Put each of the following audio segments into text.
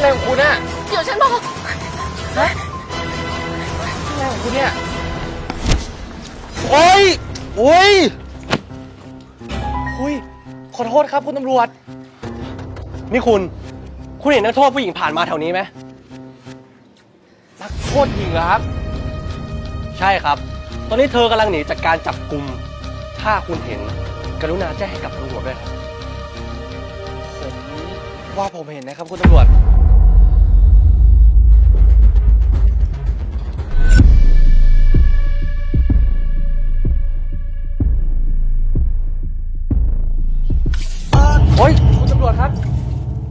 อะไรของคุณน่ะเดี๋ยวฉันบอกฮะอะไรของคุณเนี่ยโอ้ยโอ้ยอุ้ยขอโทษครับคุณตำรวจ นี่คุณ คุณเห็นนักโทษผู้หญิงผ่านมาแถวนี้ไหมนักโทษหญิงเหรอครับ ใช่ครับ ตอนนี้เธอกำลังหนีจากการจับกลุ่ม ถ้าคุณเห็นกรุณาแจ้งให้กับตำรวจด้วยครับผมว่าผมเห็นนะครับคุณตำรวจ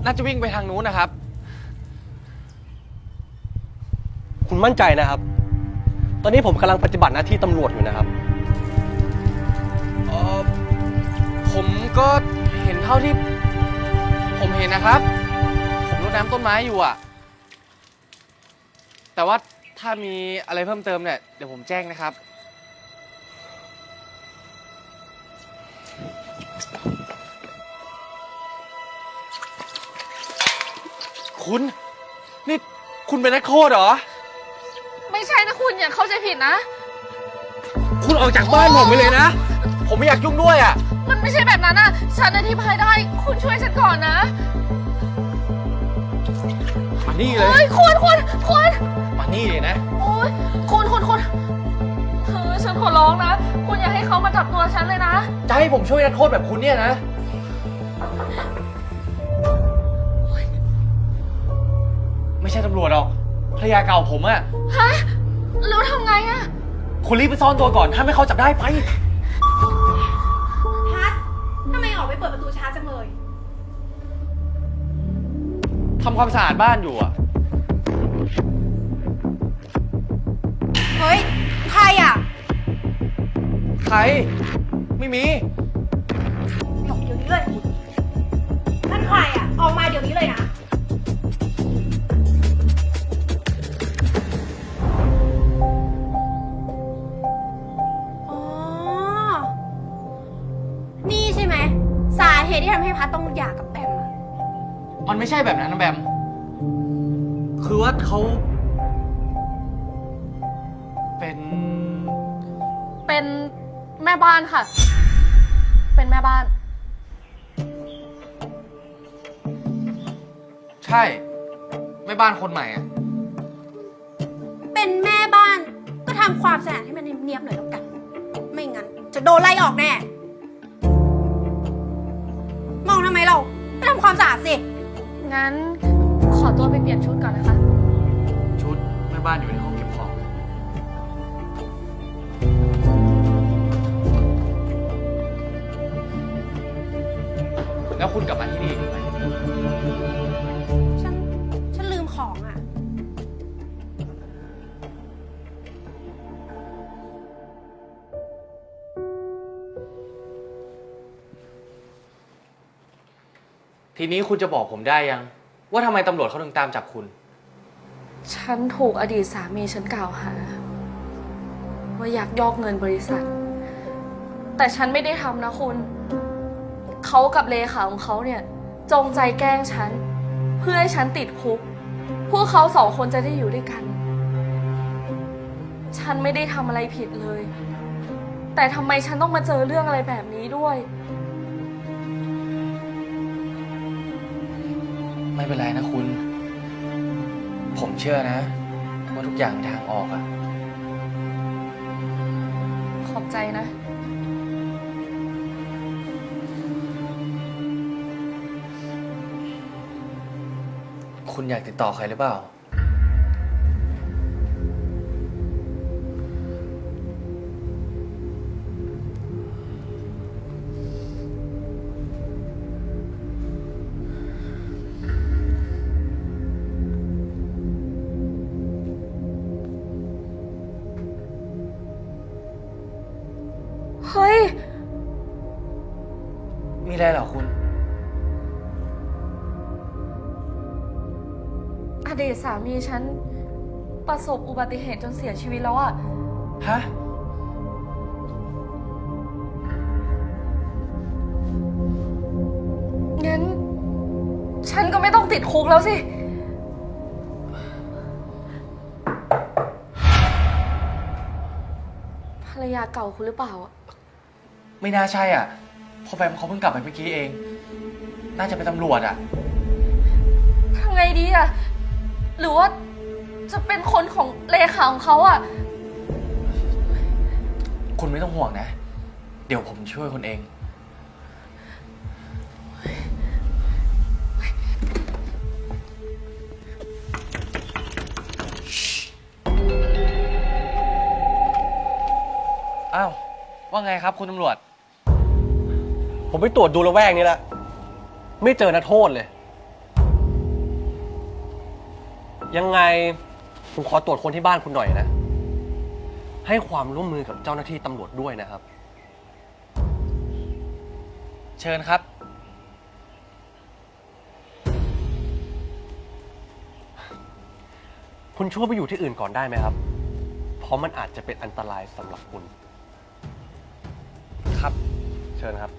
น่าจะวิ่งไปทางนู้นนะครับ คุณมั่นใจนะครับ ตอนนี้ผมกำลังปฏิบัติหน้าที่ตำรวจอยู่นะครับ เออผมก็เห็นเท่าที่ ผมเห็นนะครับ ผมรดน้ำต้นไม้อยู่อะแต่ว่าถ้ามีอะไรเพิ่มเติมเนี่ยเดี๋ยวผมแจ้งนะครับ คุณ นี่คุณเป็นนักโทษเหรอ ไม่ใช่นะคุณอย่าเข้าใจผิดนะ คุณออกจากบ้านผมไปเลยนะ ผมไม่อยากยุ่งด้วยอะ มันไม่ใช่แบบนั้นนะฉันอธิบายได้ คุณช่วยฉันก่อนนะมานี่เลเฮ้ยยคุณคุณคุณมานี่เลยนะ โอ้ยคุณคุณคุณเออฉันขอร้องนะ คุณอย่าให้เขามาจับตัวฉันเลยนะ จะให้ผมช่วยนักโทษแบบคุณเนี่ยนะ ไม่ใช่ตำรวจหรอกภรรยาเก่าผมอะฮะแล้วทำไงอะคุณรีบไปซ่อนตัวก่อน ถ้าไม่เขาจับได้ไป พัดทำไมออกไปเปิดประตูช้าจังเลย ทำความสะอาดบ้านอยู่อะเฮ้ย ใครอะ ใคร ไม่มี หลบเดี๋ยวนี้เลยนั่นใครอะ ออกมาเดี๋ยวนี้เลยนะ เหตุที่ทำให้พัดต้องหย่ากับแบมอะมันไม่ใช่แบบนั้นนะแบม คือว่าเขา เป็น เป็นแม่บ้านค่ะ เป็นแม่บ้าน ใช่ไม่บ้านคนใหม่อะเป็นแม่บ้านก็ทำความสะอาดให้มันเนียบๆหน่อยแล้วกัน ไม่งั้นจะโดนไล่ออกแน่มองทำไมเราไปทำความสะอาดสิ งั้นขอตัวไปเปลี่ยนชุดก่อนนะคะ ชุดแม่บ้านอยู่ในห้องเก็บของ แล้วคุณกลับมาที่นี่อีกไหมฉัน ทีนี้คุณจะบอกผมได้ยัง ว่าทำไมตำรวจเขาถึงตามจับคุณ ฉันถูกอดีตสามีฉันกล่าวหา ว่ายักยอกเงินบริษัท แต่ฉันไม่ได้ทำนะคุณ เขากับเลขาของเขาเนี่ย จงใจแกล้งฉัน เพื่อให้ฉันติดคุก พวกเขาสองคนจะได้อยู่ด้วยกัน ฉันไม่ได้ทำอะไรผิดเลย แต่ทำไมฉันต้องมาเจอเรื่องอะไรแบบนี้ด้วย ไม่เป็นไรนะคุณ ผมเชื่อนะ ว่าทุกอย่างมีทางออกอะขอบใจนะ คุณอยากติดต่อใครหรือเปล่า เฮ้ย มีอะไรเหรอคุณ อดีตสามีฉัน ประสบอุบัติเหตุจนเสียชีวิตแล้วอะฮะ งั้น ฉันก็ไม่ต้องติดคุกแล้วสิ ภรรยาเก่าคุณหรือเปล่าอะ ไม่น่าใช่อะเพอแบมเขาเพิ่งกลับไปเมื่อกี้เอง น่าจะเป็นตำรวจอะ ทำไงดีอะหรือว่าจะเป็นคนของเลขาของเขาอะคุณไม่ต้องห่วงนะ เดี๋ยวผมช่วยคุณเอง อ้าว ว่าไงครับคุณตำรวจ ผมไปตรวจดูระแวกนี้แล้ว ไม่เจอนักโทษเลย ยังไงผมขอตรวจคนที่บ้านคุณหน่อยนะ ให้ความร่วมมือกับเจ้าหน้าที่ตำรวจด้วยนะครับ เชิญครับ คุณช่วยไปอยู่ที่อื่นก่อนได้ไหมครับ เพราะมันอาจจะเป็นอันตรายสำหรับคุณ ครับ เชิญครับ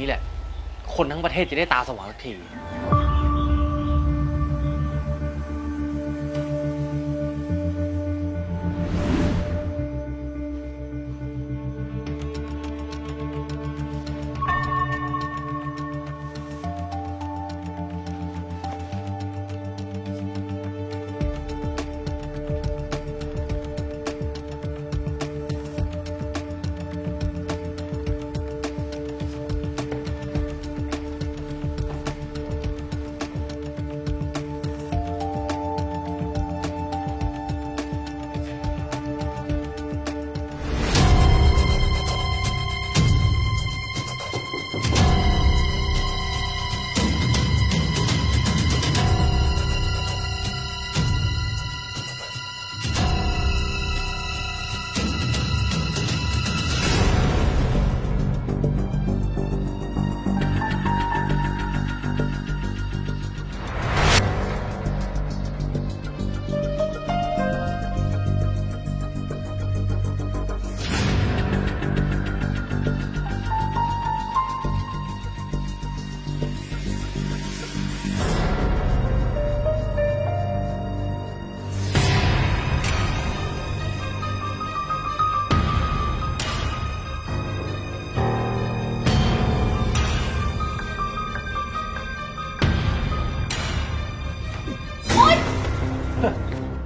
นี้แหละ คนทั้งประเทศจะได้ตาสว่างสักที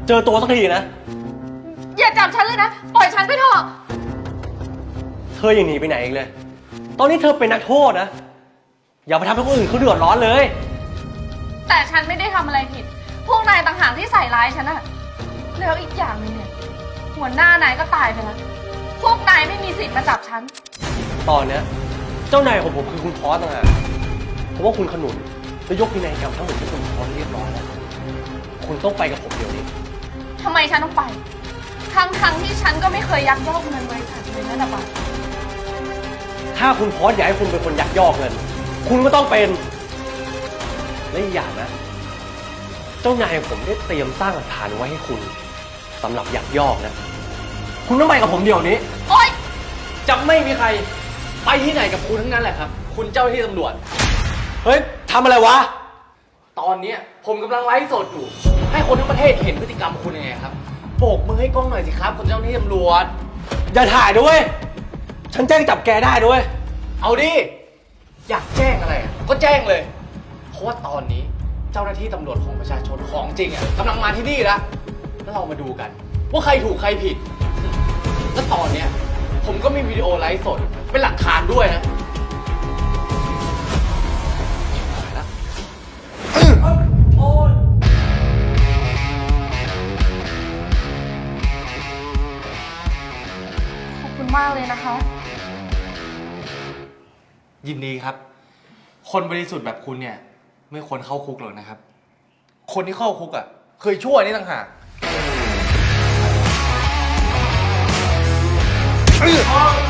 เจอตัวสักทีนะ อย่าจับฉันเลยนะ ปล่อยฉันไปเถอะ เธอยังหนีไปไหนอีกเลย ตอนนี้เธอเป็นนักโทษนะ อย่าไปทำให้คนอื่นเขาเดือดร้อนเลย แต่ฉันไม่ได้ทำอะไรผิด พวกนายต่างหากที่ใส่ร้ายฉันอะแล้วอีกอย่างหนึงเนี่ย หัวหน้านายก็ตายไปแล้ว พวกนายไม่มีสิทธิ์มาจับฉัน ตอนเนี้ยเจ้านายของผมคือคุณพอสต่างหากเพราะว่าคุณขนุนได้ยกพินัยกรรมทั้งหมดให้คุณพอสเรียบร้อยแล้ว คุณต้องไปกับผมเดี๋ยวนี้ ทำไมฉันต้องไป ทั้งทั้งๆที่ฉันก็ไม่เคยยักยอกเงินบริษัทเลยนะแต่บาทถ้าคุณพอสอยากให้คุณเป็นคนยักยอกเงิน คุณก็ต้องเป็น และอีกอย่างนะ เจ้านายผมได้เตรียมสร้างหลักฐานไว้ให้คุณสำหรับยักยอกนะ คุณต้องไปกับผมเดี๋ยวนี้ โอ๊ย จะไม่มีใครไปที่ไหนกับคุณทั้งนั้นแหละครับ คุณเจ้าหน้าที่ตำรวจ เฮ้ยทำอะไรวะ ตอนเนี้ยผมกำลังไลฟ์สดอยู่ ให้คนทั้งประเทศเห็นพฤติกรรมคุณยังไงครับโบกมือให้กล้องหน่อยสิครับคุณเจ้าหน้าที่ตำรวจ อย่าถ่ายด้วย ฉันแจ้งจับแกได้ด้วย เอาดิ อยากแจ้งอะไรอะก็แจ้งเลย เพราะว่าตอนนี้เจ้าหน้าที่ตำรวจของประชาชนของจริงอะกำลังมาที่นี่แล้วแล้วเรามาดูกัน ว่าใครถูกใครผิด แล้วตอนเนี้ยผมก็มีวิดีโอไลฟ์สดเป็นหลักฐานด้วยนะ นะคะ ยินดีครับ คนบริสุทธิ์แบบคุณเนี่ย ไม่ควรเข้าคุกหรอกนะครับ คนที่เข้าคุกอะ เคยชั่วนี่ต่างหากเ